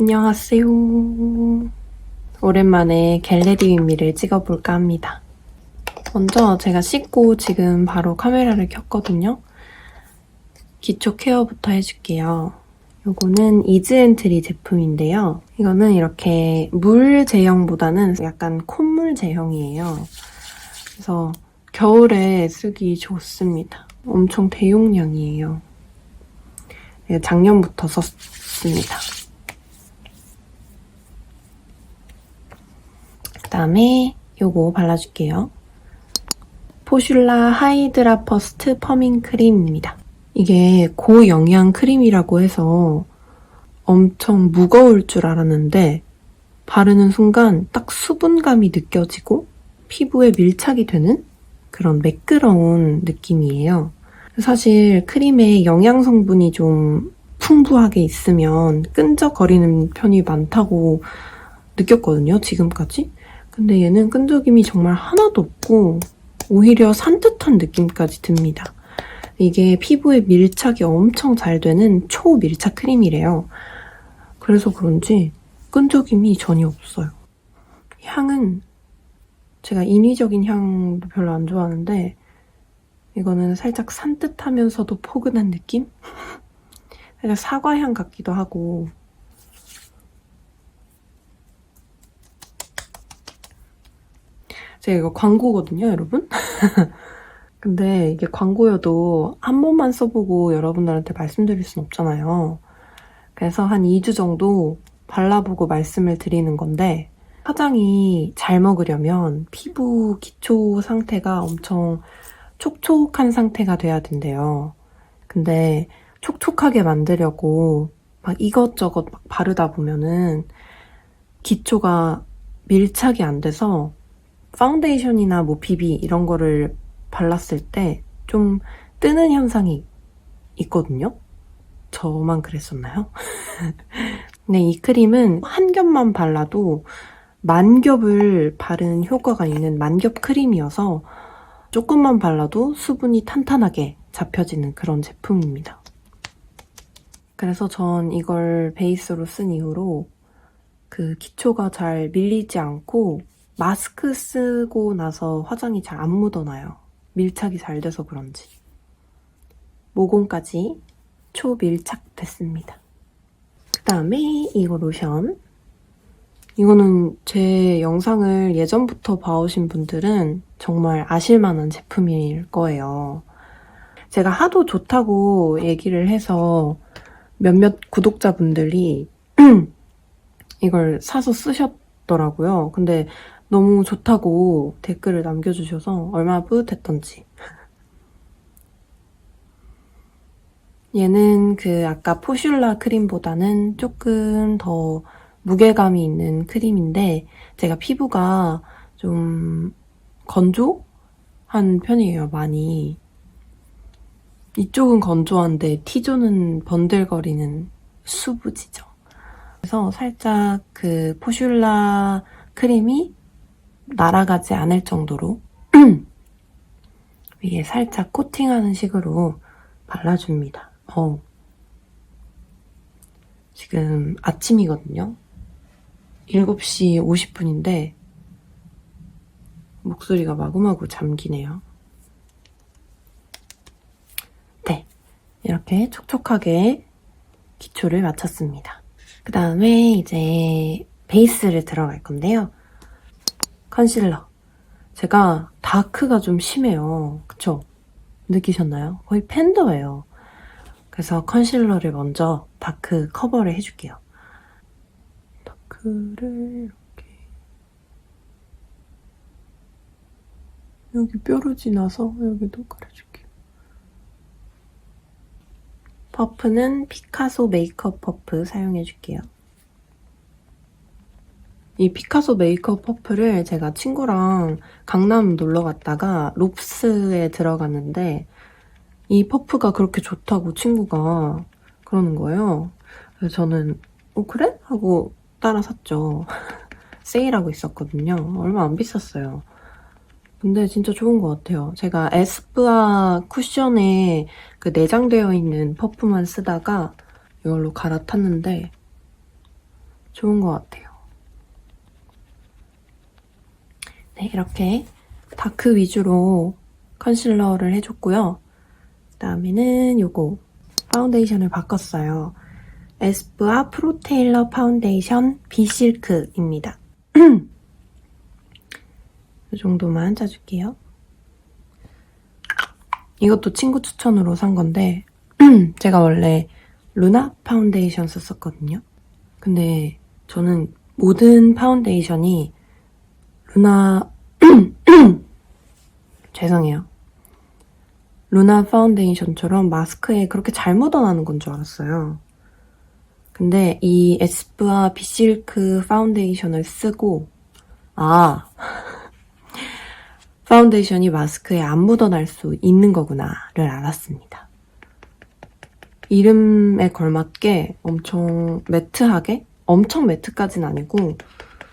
안녕하세요. 오랜만에 겟레디 윗미를 찍어볼까 합니다. 먼저 제가 씻고 지금 바로 카메라를 켰거든요. 기초 케어부터 해줄게요. 요거는 이즈엔트리 제품인데요. 이거는 이렇게 물 제형보다는 약간 콧물 제형이에요. 그래서 겨울에 쓰기 좋습니다. 엄청 대용량이에요. 네, 작년부터 썼습니다. 그 다음에 요거 발라줄게요. 포슐라 하이드라 퍼스트 퍼밍 크림입니다. 이게 고영양 크림이라고 해서 엄청 무거울 줄 알았는데 바르는 순간 딱 수분감이 느껴지고 피부에 밀착이 되는 그런 매끄러운 느낌이에요. 사실 크림에 영양 성분이 좀 풍부하게 있으면 끈적거리는 편이 많다고 느꼈거든요, 지금까지. 근데 얘는 끈적임이 정말 하나도 없고 오히려 산뜻한 느낌까지 듭니다. 이게 피부에 밀착이 엄청 잘 되는 초밀착 크림이래요. 그래서 그런지 끈적임이 전혀 없어요. 향은 제가 인위적인 향도 별로 안 좋아하는데 이거는 살짝 산뜻하면서도 포근한 느낌? 사과향 같기도 하고 제가 이거 광고거든요, 여러분? 근데 이게 광고여도 한 번만 써보고 여러분들한테 말씀드릴 순 없잖아요. 그래서 한 2주 정도 발라보고 말씀을 드리는 건데 화장이 잘 먹으려면 피부 기초 상태가 엄청 촉촉한 상태가 돼야 된대요. 근데 촉촉하게 만들려고 막 이것저것 막 바르다 보면은 기초가 밀착이 안 돼서 파운데이션이나 뭐 비비 이런 거를 발랐을 때 좀 뜨는 현상이 있거든요. 저만 그랬었나요? 근데 이 크림은 한 겹만 발라도 만 겹을 바른 효과가 있는 만겹 크림이어서 조금만 발라도 수분이 탄탄하게 잡혀지는 그런 제품입니다. 그래서 전 이걸 베이스로 쓴 이후로 그 기초가 잘 밀리지 않고 마스크 쓰고 나서 화장이 잘 안 묻어나요. 밀착이 잘 돼서 그런지. 모공까지 초밀착 됐습니다. 그 다음에 이거 로션. 이거는 제 영상을 예전부터 봐오신 분들은 정말 아실만한 제품일 거예요. 제가 하도 좋다고 얘기를 해서 몇몇 구독자분들이 이걸 사서 쓰셨더라고요. 근데 너무 좋다고 댓글을 남겨주셔서 얼마나 뿌듯했던지. 얘는 그 아까 포슐라 크림보다는 조금 더 무게감이 있는 크림인데 제가 피부가 좀 건조한 편이에요, 많이. 이쪽은 건조한데 T존은 번들거리는 수부지죠. 그래서 살짝 그 포슐라 크림이 날아가지 않을 정도로 위에 살짝 코팅하는 식으로 발라줍니다. 어. 지금 아침이거든요. 7시 50분인데 목소리가 마구마구 잠기네요. 네, 이렇게 촉촉하게 기초를 마쳤습니다. 그 다음에 이제 베이스를 들어갈 건데요. 컨실러. 제가 다크가 좀 심해요. 그쵸? 느끼셨나요? 거의 팬더예요. 그래서 컨실러를 먼저 다크 커버를 해줄게요. 다크를 이렇게 여기 뾰루 지 나서 여기도 그려줄게요. 퍼프는 피카소 메이크업 퍼프 사용해줄게요. 이 피카소 메이크업 퍼프를 제가 친구랑 강남 놀러 갔다가 롭스에 들어갔는데 이 퍼프가 그렇게 좋다고 친구가 그러는 거예요. 그래서 저는 어 그래? 하고 따라 샀죠. 세일하고 있었거든요. 얼마 안 비쌌어요. 근데 진짜 좋은 것 같아요. 제가 에스쁘아 쿠션에 그 내장되어 있는 퍼프만 쓰다가 이걸로 갈아탔는데 좋은 것 같아요. 네, 이렇게 다크 위주로 컨실러를 해줬고요. 그 다음에는 요거 파운데이션을 바꿨어요. 에스쁘아 프로테일러 파운데이션 비실크입니다. 이 정도만 짜줄게요. 이것도 친구 추천으로 산 건데 제가 원래 루나 파운데이션 썼었거든요. 근데 저는 모든 파운데이션이 루나 죄송해요. 루나 파운데이션처럼 마스크에 그렇게 잘 묻어나는 건 줄 알았어요. 근데 이 에스쁘아 비실크 파운데이션을 쓰고 아 파운데이션이 마스크에 안 묻어날 수 있는 거구나를 알았습니다. 이름에 걸맞게 엄청 매트하게 엄청 매트까진 아니고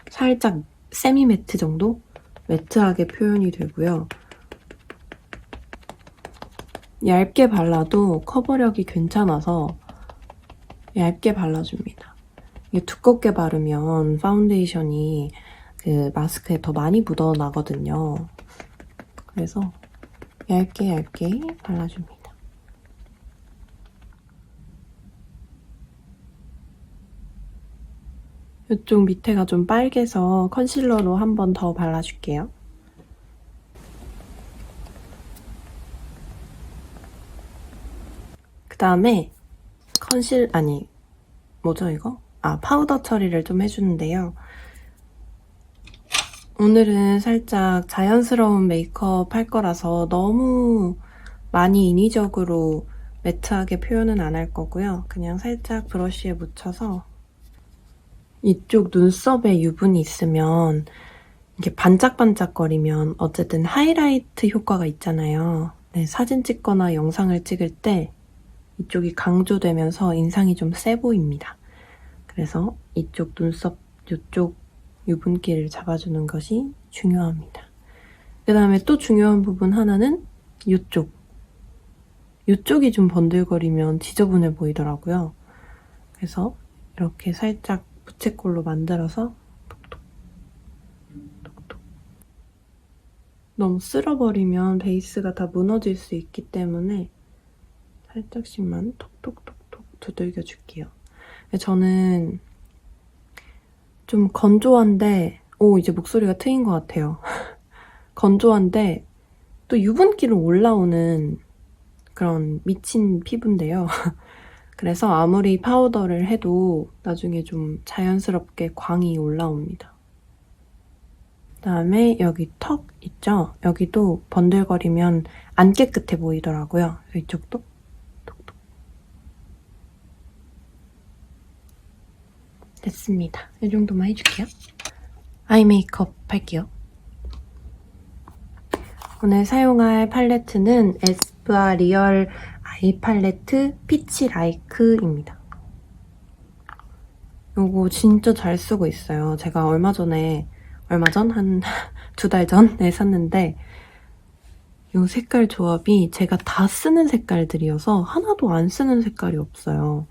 살짝 세미 매트 정도 매트하게 표현이 되고요. 얇게 발라도 커버력이 괜찮아서 얇게 발라줍니다. 이게 두껍게 바르면 파운데이션이 그 마스크에 더 많이 묻어나거든요. 그래서 얇게 얇게 발라줍니다. 이쪽 밑에가 좀 빨개서 컨실러로 한 번 더 발라줄게요. 그 다음에 컨실, 아니, 뭐죠 이거? 아, 파우더 처리를 좀 해주는데요. 오늘은 살짝 자연스러운 메이크업 할 거라서 너무 많이 인위적으로 매트하게 표현은 안 할 거고요. 그냥 살짝 브러쉬에 묻혀서 이쪽 눈썹에 유분이 있으면 이게 반짝반짝거리면 어쨌든 하이라이트 효과가 있잖아요. 네, 사진 찍거나 영상을 찍을 때 이쪽이 강조되면서 인상이 좀 세 보입니다. 그래서 이쪽 눈썹, 이쪽 유분기를 잡아주는 것이 중요합니다. 그 다음에 또 중요한 부분 하나는 이쪽. 이쪽이 좀 번들거리면 지저분해 보이더라고요. 그래서 이렇게 살짝 부채꼴로 만들어서 톡톡 너무 쓸어버리면 베이스가 다 무너질 수 있기 때문에 살짝씩만 톡톡톡톡 두들겨 줄게요. 저는 좀 건조한데 오 이제 목소리가 트인 것 같아요. 건조한데 또 유분기로 올라오는 그런 미친 피부인데요. 그래서 아무리 파우더를 해도 나중에 좀 자연스럽게 광이 올라옵니다. 그다음에 여기 턱 있죠? 여기도 번들거리면 안 깨끗해 보이더라고요. 이쪽도 톡톡. 됐습니다. 이 정도만 해줄게요. 아이 메이크업 할게요. 오늘 사용할 팔레트는 에스쁘아 리얼 아이 팔레트 피치 라이크입니다. 이거 진짜 잘 쓰고 있어요. 제가 얼마 전에, 얼마 전? 한 두 달 전에 샀는데 이 색깔 조합이 제가 다 쓰는 색깔들이어서 하나도 안 쓰는 색깔이 없어요.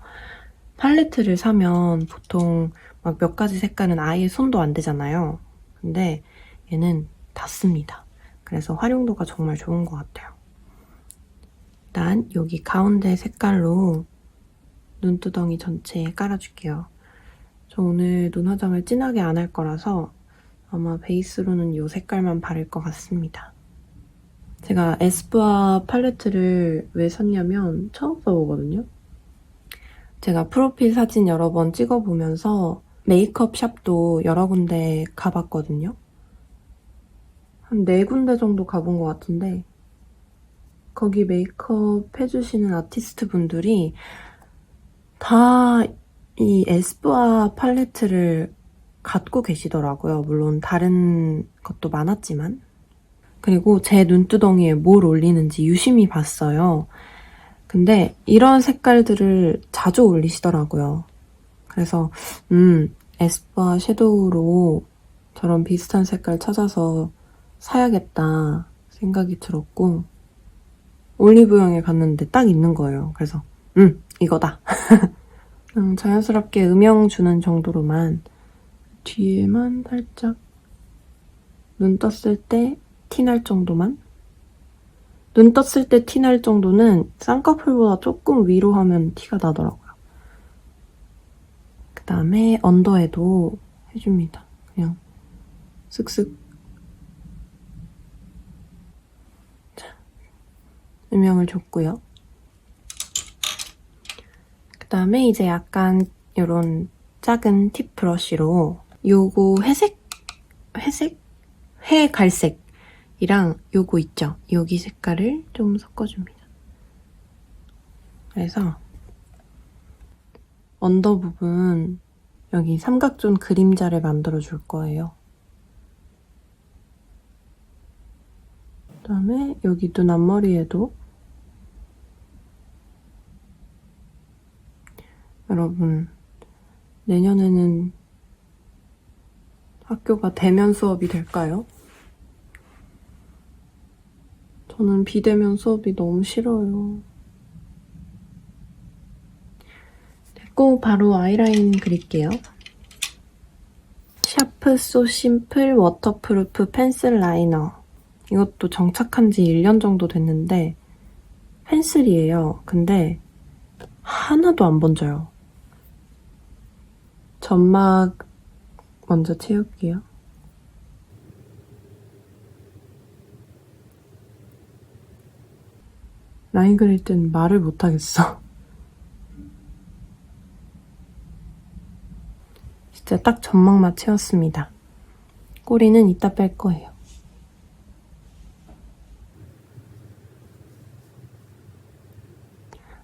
팔레트를 사면 보통 막 몇 가지 색깔은 아예 손도 안 대잖아요. 근데 얘는 다 씁니다. 그래서 활용도가 정말 좋은 것 같아요. 일단 여기 가운데 색깔로 눈두덩이 전체에 깔아줄게요. 저 오늘 눈 화장을 진하게 안 할 거라서 아마 베이스로는 이 색깔만 바를 것 같습니다. 제가 에스쁘아 팔레트를 왜 샀냐면 처음 써보거든요. 제가 프로필 사진 여러 번 찍어보면서 메이크업 샵도 여러 군데 가봤거든요. 한 네 군데 정도 가본 것 같은데 거기 메이크업 해주시는 아티스트 분들이 다 이 에스쁘아 팔레트를 갖고 계시더라고요. 물론 다른 것도 많았지만. 그리고 제 눈두덩이에 뭘 올리는지 유심히 봤어요. 근데 이런 색깔들을 자주 올리시더라고요. 그래서 음 에스쁘아 섀도우로 저런 비슷한 색깔 찾아서 사야겠다 생각이 들었고 올리브영에 갔는데 딱 있는 거예요. 그래서 음 이거다. 음, 자연스럽게 음영 주는 정도로만 뒤에만 살짝 눈 떴을 때 티 날 정도만 눈 떴을 때 티 날 정도는 쌍꺼풀보다 조금 위로 하면 티가 나더라고요. 그 다음에 언더에도 해줍니다. 그냥 쓱쓱 음영을 줬고요. 그 다음에 이제 약간 이런 작은 팁 브러쉬로 요거 회색? 회색? 회 갈색이랑 요거 있죠? 여기 색깔을 좀 섞어줍니다. 그래서 언더 부분 여기 삼각존 그림자를 만들어 줄 거예요. 그다음에 여기 눈 앞머리에도 여러분 내년에는 학교가 대면 수업이 될까요? 저는 비대면 수업이 너무 싫어요. 됐고 바로 아이라인 그릴게요. 샤프 소 심플 워터프루프 펜슬 라이너 이것도 정착한 지 1년 정도 됐는데 펜슬이에요. 근데 하나도 안 번져요. 점막 먼저 채울게요. 라인 그릴 땐 말을 못하겠어. 진짜 딱 점막만 채웠습니다. 꼬리는 이따 뺄 거예요.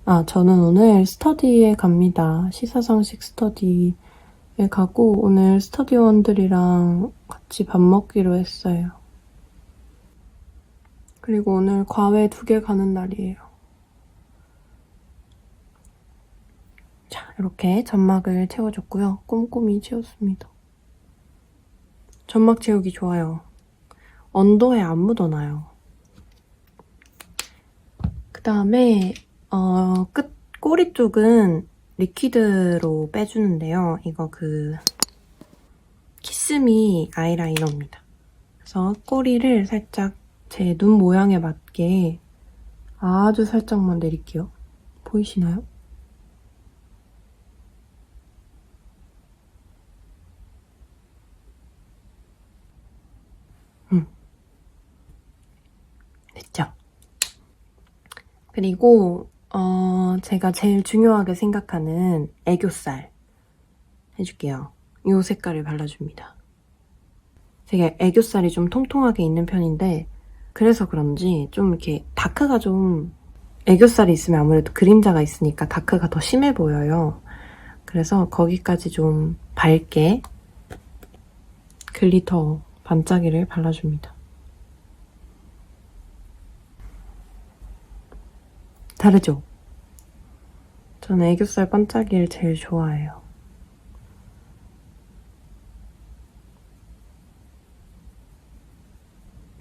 아, 저는 오늘 스터디에 갑니다. 시사상식 스터디에 가고 오늘 스터디원들이랑 같이 밥 먹기로 했어요. 그리고 오늘 과외 두 개 가는 날이에요. 자, 이렇게 점막을 채워줬고요. 꼼꼼히 채웠습니다. 점막 채우기 좋아요. 언더에 안 묻어나요. 그 다음에 어, 끝 꼬리 쪽은 리퀴드로 빼주는데요. 이거 그 키스미 아이라이너입니다. 그래서 꼬리를 살짝 제 눈 모양에 맞게 아주 살짝만 내릴게요. 보이시나요? 음. 됐죠? 그리고 어, 제가 제일 중요하게 생각하는 애교살 해줄게요. 이 색깔을 발라줍니다. 제가 애교살이 좀 통통하게 있는 편인데 그래서 그런지 좀 이렇게 다크가 좀 애교살이 있으면 아무래도 그림자가 있으니까 다크가 더 심해 보여요. 그래서 거기까지 좀 밝게 글리터 반짝이를 발라줍니다. 다르죠? 저는 애교살 반짝이를 제일 좋아해요.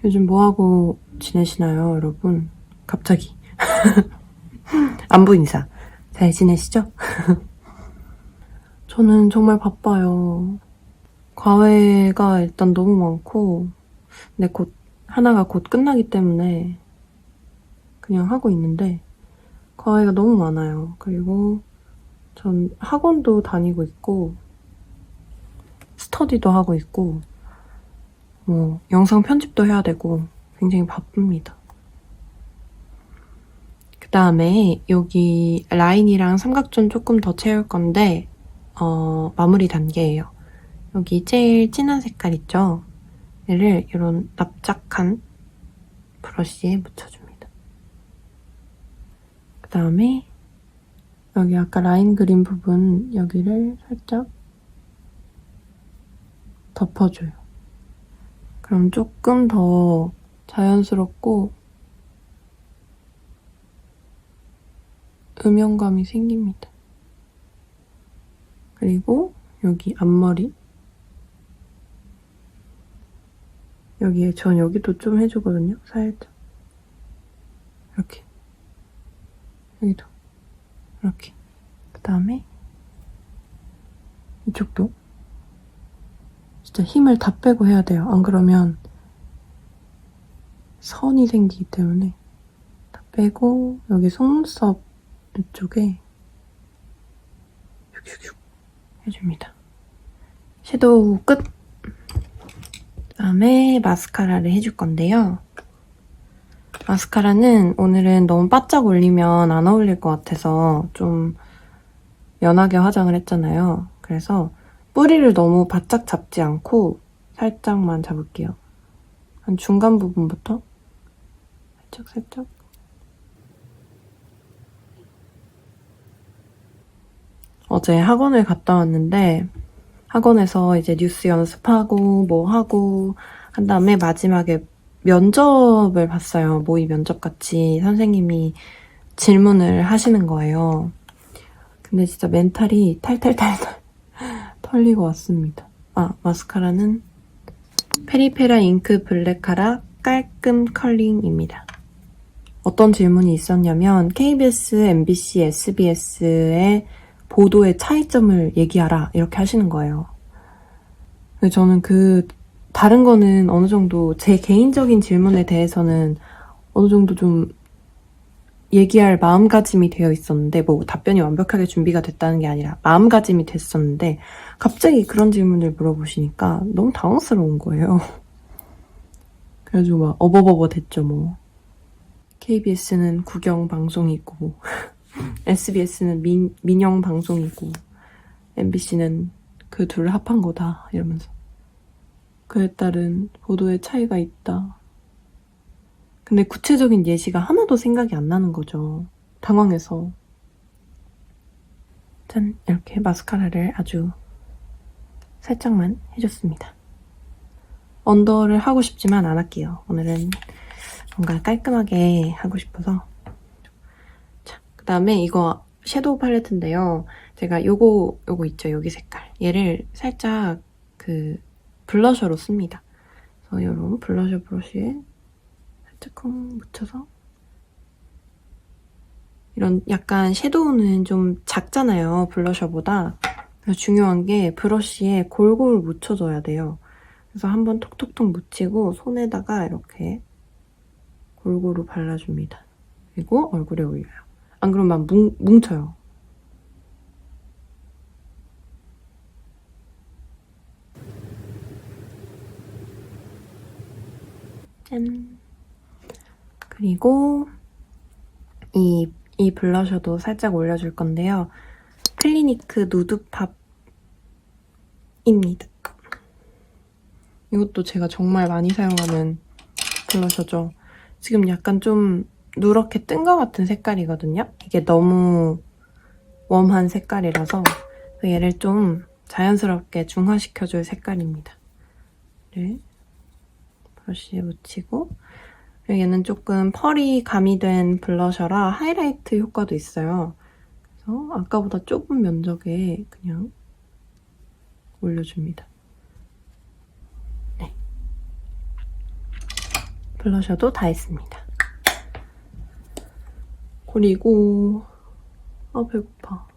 요즘 뭐하고 지내시나요, 여러분? 갑자기. 안부 인사. 잘 지내시죠? 저는 정말 바빠요. 과외가 일단 너무 많고, 근데 곧, 하나가 곧 끝나기 때문에 그냥 하고 있는데, 과외가 너무 많아요. 그리고 전 학원도 다니고 있고, 스터디도 하고 있고, 뭐, 영상 편집도 해야 되고, 굉장히 바쁩니다. 그 다음에 여기 라인이랑 삼각존 조금 더 채울 건데, 어, 마무리 단계예요. 여기 제일 진한 색깔 있죠? 얘를 이런 납작한 브러쉬에 묻혀줍니다. 그 다음에 여기 아까 라인 그린 부분 여기를 살짝 덮어줘요. 그럼 조금 더 자연스럽고 음영감이 생깁니다. 그리고 여기 앞머리 여기에 전 여기도 좀 해주거든요. 살짝 이렇게 여기도 이렇게 그 다음에 이쪽도 진짜 힘을 다 빼고 해야 돼요. 안 그러면 선이 생기기 때문에 다 빼고 여기 속눈썹 이쪽에 슉슉슉 해줍니다. 섀도우 끝! 그다음에 마스카라를 해줄 건데요. 마스카라는 오늘은 너무 바짝 올리면 안 어울릴 것 같아서 좀 연하게 화장을 했잖아요. 그래서 뿌리를 너무 바짝 잡지 않고 살짝만 잡을게요. 한 중간 부분부터 살짝 살짝 어제 학원을 갔다 왔는데 학원에서 이제 뉴스 연습하고 뭐 하고 한 다음에 마지막에 면접을 봤어요. 모의 면접 같이 선생님이 질문을 하시는 거예요. 근데 진짜 멘탈이 탈탈탈탈 털리고 왔습니다. 아, 마스카라는 페리페라 잉크 블랙카라 깔끔 컬링입니다. 어떤 질문이 있었냐면 KBS, MBC, SBS의 보도의 차이점을 얘기하라 이렇게 하시는 거예요. 저는 그 다른 거는 어느 정도 제 개인적인 질문에 대해서는 어느 정도 좀 얘기할 마음가짐이 되어 있었는데 뭐 답변이 완벽하게 준비가 됐다는 게 아니라 마음가짐이 됐었는데 갑자기 그런 질문을 물어보시니까 너무 당황스러운 거예요. 그래가지고 막 어버버버 됐죠 뭐. KBS는 국영 방송이고 SBS는 민, 민영 방송이고 MBC는 그 둘을 합한 거다 이러면서 그에 따른 보도의 차이가 있다. 근데 구체적인 예시가 하나도 생각이 안 나는 거죠. 당황해서. 짠, 이렇게 마스카라를 아주 살짝만 해줬습니다. 언더를 하고 싶지만 안 할게요. 오늘은 뭔가 깔끔하게 하고 싶어서. 자, 그 다음에 이거 섀도우 팔레트인데요. 제가 요거, 요거 있죠. 여기 색깔. 얘를 살짝 그 블러셔로 씁니다. 그래서 이런 블러셔 브러쉬에 살짝 쿵 묻혀서 이런 약간 섀도우는 좀 작잖아요. 블러셔보다. 그래서 중요한 게 브러쉬에 골고루 묻혀줘야 돼요. 그래서 한번 톡톡톡 묻히고 손에다가 이렇게 골고루 발라줍니다. 그리고 얼굴에 올려요. 안 그러면 막 뭉, 뭉쳐요. 짠. 그리고 이, 이 블러셔도 살짝 올려줄 건데요. 클리니크 누드팝입니다. 이것도 제가 정말 많이 사용하는 블러셔죠. 지금 약간 좀 누렇게 뜬 것 같은 색깔이거든요. 이게 너무 웜한 색깔이라서 얘를 좀 자연스럽게 중화시켜줄 색깔입니다. 를 브러쉬에 묻히고 얘는 조금 펄이 가미된 블러셔라 하이라이트 효과도 있어요. 그래서 아까보다 좁은 면적에 그냥 올려줍니다. 네. 블러셔도 다 했습니다. 그리고 아 배고파.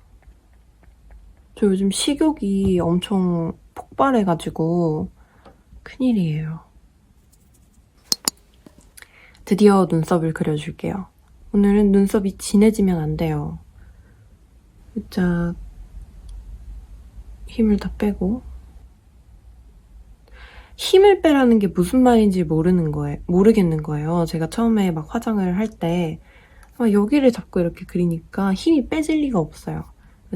저 요즘 식욕이 엄청 폭발해가지고 큰일이에요. 드디어 눈썹을 그려줄게요. 오늘은 눈썹이 진해지면 안 돼요. 살짝 힘을 다 빼고 힘을 빼라는 게 무슨 말인지 모르는 거예요. 모르겠는 거예요. 제가 처음에 막 화장을 할 때 여기를 잡고 이렇게 그리니까 힘이 빼질 리가 없어요.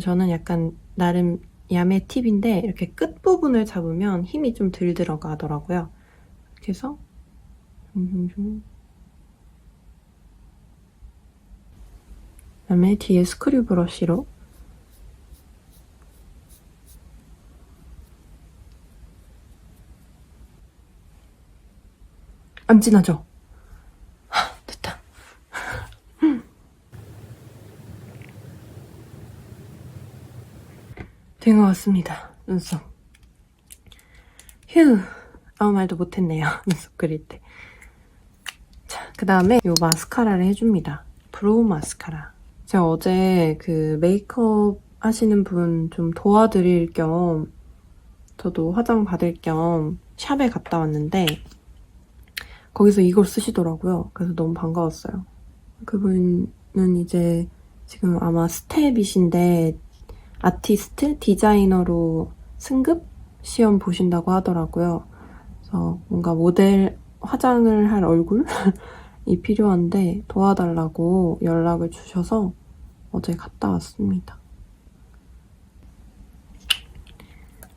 저는 약간 나름 야매 팁인데 이렇게 끝 부분을 잡으면 힘이 좀 덜 들어가더라고요. 이렇게 해서 슝슝슝 그다음에 뒤에 스크류 브러쉬로 안 진하죠? 하, 됐다. 된 것 같습니다. 눈썹. 휴. 아무 말도 못했네요. 눈썹 그릴 때. 자, 그 다음에 이 마스카라를 해줍니다. 브로우 마스카라. 제가 어제 그 메이크업 하시는 분 좀 도와드릴 겸 저도 화장 받을 겸 샵에 갔다 왔는데 거기서 이걸 쓰시더라고요. 그래서 너무 반가웠어요. 그분은 이제 지금 아마 스텝이신데 아티스트 디자이너로 승급 시험 보신다고 하더라고요. 그래서 뭔가 모델 화장을 할 얼굴이 필요한데 도와달라고 연락을 주셔서 어제 갔다 왔습니다.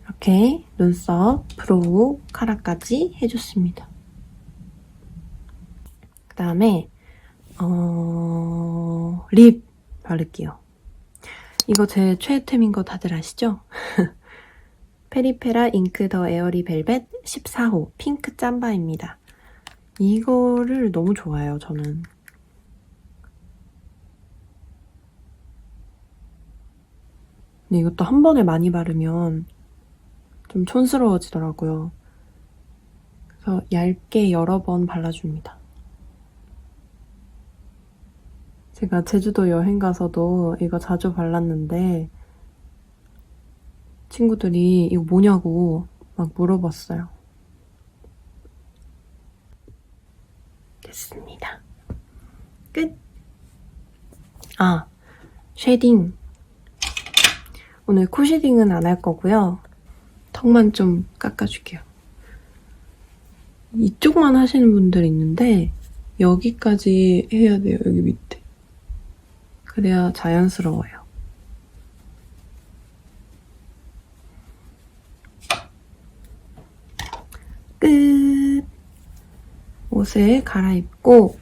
이렇게 눈썹, 브로우, 카라까지 해줬습니다. 그 다음에 어... 립 바를게요. 이거 제 최애템인 거 다들 아시죠? 페리페라 잉크 더 에어리 벨벳 14호 핑크 짬바입니다. 이거를 너무 좋아해요, 저는. 근데 이것도 한 번에 많이 바르면 좀 촌스러워지더라고요. 그래서 얇게 여러 번 발라줍니다. 제가 제주도 여행 가서도 이거 자주 발랐는데 친구들이 이거 뭐냐고 막 물어봤어요. 됐습니다. 끝! 아, 쉐딩. 오늘 코 쉐딩은 안 할 거고요. 턱만 좀 깎아줄게요. 이쪽만 하시는 분들 있는데 여기까지 해야 돼요, 여기 밑에. 그래야 자연스러워요. 끝! 옷을 갈아입고,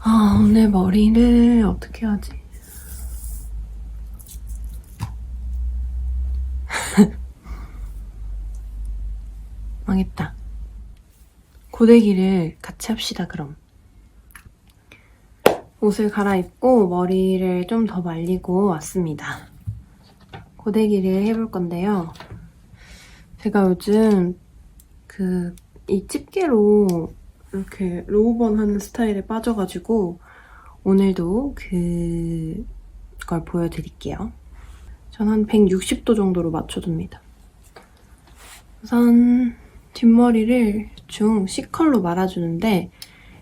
아, 오늘 머리를 어떻게 하지? 망했다. 고데기를 같이 합시다, 그럼. 옷을 갈아입고 머리를 좀 더 말리고 왔습니다. 고데기를 해볼 건데요. 제가 요즘 그, 이 집게로 이렇게 로우번 하는 스타일에 빠져가지고 오늘도 그, 걸 보여드릴게요. 전 한 160도 정도로 맞춰줍니다. 우선 뒷머리를 중 C컬로 말아주는데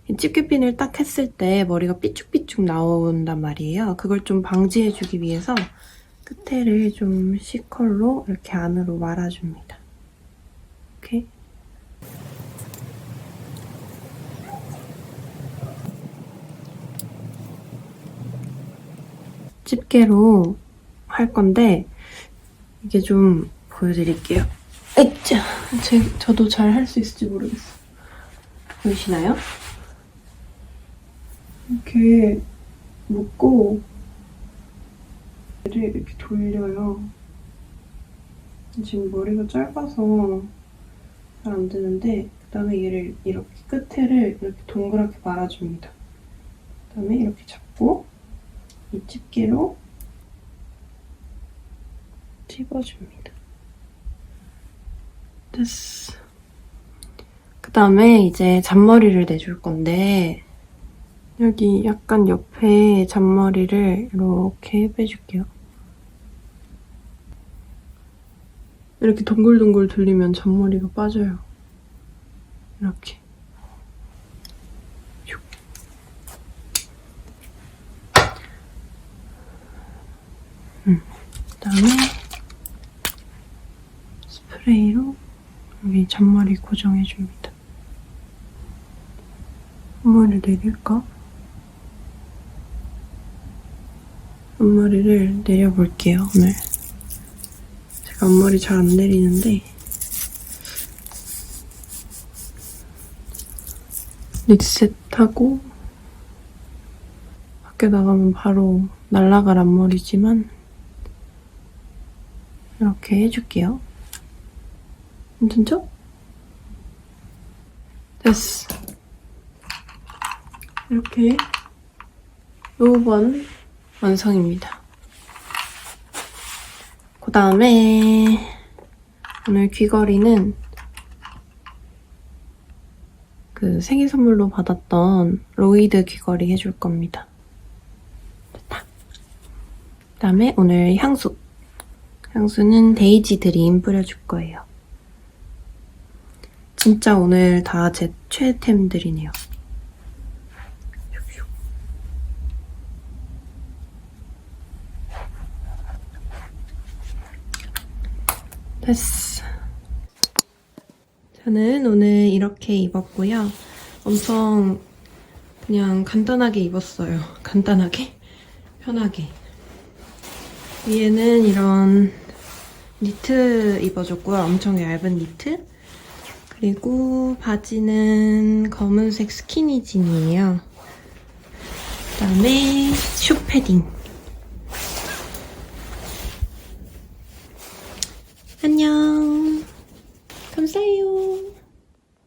이 집게핀을 딱 했을 때 머리가 삐쭉삐쭉 나온단 말이에요. 그걸 좀 방지해주기 위해서 끝에를 좀 C컬로 이렇게 안으로 말아줍니다. 이렇게. 집게로 할 건데 이게 좀 보여드릴게요. 으쌰! 제, 저도 잘 할 수 있을지 모르겠어. 보이시나요? 이렇게 묶고 얘를 이렇게 돌려요. 지금 머리가 짧아서 잘 안 되는데 그 다음에 얘를 이렇게 끝에를 이렇게 동그랗게 말아줍니다. 그 다음에 이렇게 잡고 이 집게로 찝어줍니다. 그 다음에 이제 잔머리를 내줄 건데 여기 약간 옆에 잔머리를 이렇게 빼줄게요. 이렇게 동글동글 돌리면 잔머리가 빠져요. 이렇게. 슉. 음, 그 다음에 스프레이로 여기 잔머리 고정해줍니다. 앞머리 내릴까? 앞머리를 내려볼게요, 오늘. 제가 앞머리 잘 안 내리는데 리셋하고 밖에 나가면 바로 날아갈 앞머리지만 이렇게 해줄게요. 괜찮죠? 됐어. 이렇게 로번 완성입니다. 그 다음에 오늘 귀걸이는 그 생일 선물로 받았던 로이드 귀걸이 해줄 겁니다. 됐다. 그 다음에 오늘 향수. 향수는 데이지 드림 뿌려줄 거예요. 진짜 오늘 다 제 최애템들이네요. 됐어. 저는 오늘 이렇게 입었고요. 엄청 그냥 간단하게 입었어요. 간단하게? 편하게. 위에는 이런 니트 입어줬고요. 엄청 얇은 니트. 그리고 바지는 검은색 스키니진이에요. 그 다음에 슈 패딩. 안녕. 감사해요.